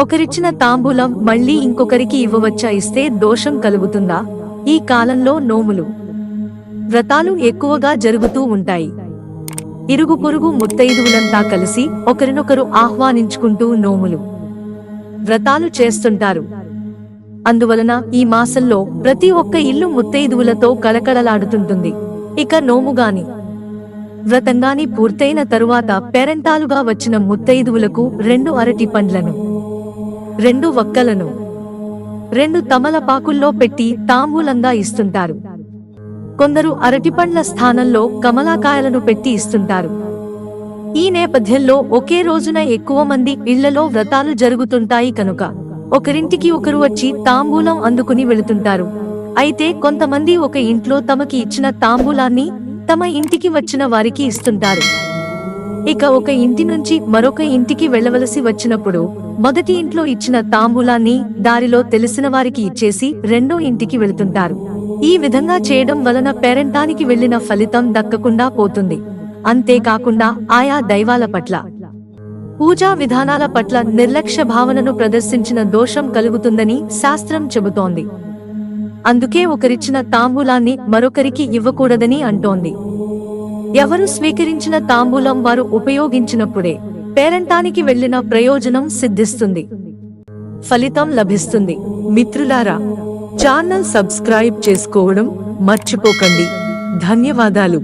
ఒకరిచ్చిన తాంబూలం మళ్ళీ ఇంకొకరికి ఇవ్వవచ్చా ఇస్తే దోషం కలుగుతుందా? ఈ కాలంలో నోములు వ్రతాలు ఎక్కువగా జరుగుతూ ఉంటాయి. ఇరుగు పొరుగు ముత్తైదువులంతా కలిసి ఒకరినొకరు ఆహ్వానించుకుంటూ నోములు వ్రతాలు చేస్తుంటారు. అందువలన ఈ మాసంలో ప్రతి ఒక్క ఇల్లు ముత్తైదువులతో కళకళలాడుతుంటుంది. ఇక నోముగాని వ్రతంగాని పూర్తయిన తరువాత పేరెంటాలుగా వచ్చిన ముత్తైదువులకు రెండు అరటి పండ్లను రెండు వక్కలను రెండు తమలపాకుల్లో పెట్టి తాంబూలంగా ఇస్తుంటారు. కొందరు అరటిపండ్ల స్థానంలో కమలాకాయలను పెట్టి ఇస్తుంటారు. ఈ నేపథ్యంలో ఒకే రోజున ఎక్కువ మంది ఇళ్ళలో వ్రతాలు జరుగుతుంటాయి కనుక ఒకరింటికి ఒకరు వచ్చి తాంబూలం అందుకుని వెళుతుంటారు. అయితే కొంతమంది ఒక ఇంట్లో తమకి ఇచ్చిన తాంబూలాన్ని తమ ఇంటికి వచ్చిన వారికి ఇస్తుంటారు. ఇక ఒక ఇంటి నుంచి మరొక ఇంటికి వెళ్ళవలసి వచ్చినప్పుడు మొదటి ఇంట్లో ఇచ్చిన తాంబూలాన్ని దారిలో తెలిసిన వారికి ఇచ్చేసి రెండో ఇంటికి వెళుతుంటారు. ఈ విధంగా చేయడం వలన పేరెంటానికి వెళ్ళిన ఫలితం దక్కకుండా పోతుంది. అంతేకాకుండా ఆయా దైవాల పట్ల. పూజా విధానాల పట్ల నిర్లక్ష్య భావనను ప్రదర్శించిన దోషం కలుగుతుందని శాస్త్రం చెబుతోంది. అందుకే ఒకరిచ్చిన తాంబూలాన్ని మరొకరికి ఇవ్వకూడదని అంటోంది. ఎవరు స్వీకరించిన తాంబూలం వారు ఉపయోగించినప్పుడే పేరంటానికి వెళ్ళిన ప్రయోజనం సిద్ధిస్తుంది. ఫలితం లభిస్తుంది. మిత్రులారా ఛానల్ సబ్స్క్రైబ్ చేసుకోవడం మర్చిపోకండి. ధన్యవాదాలు.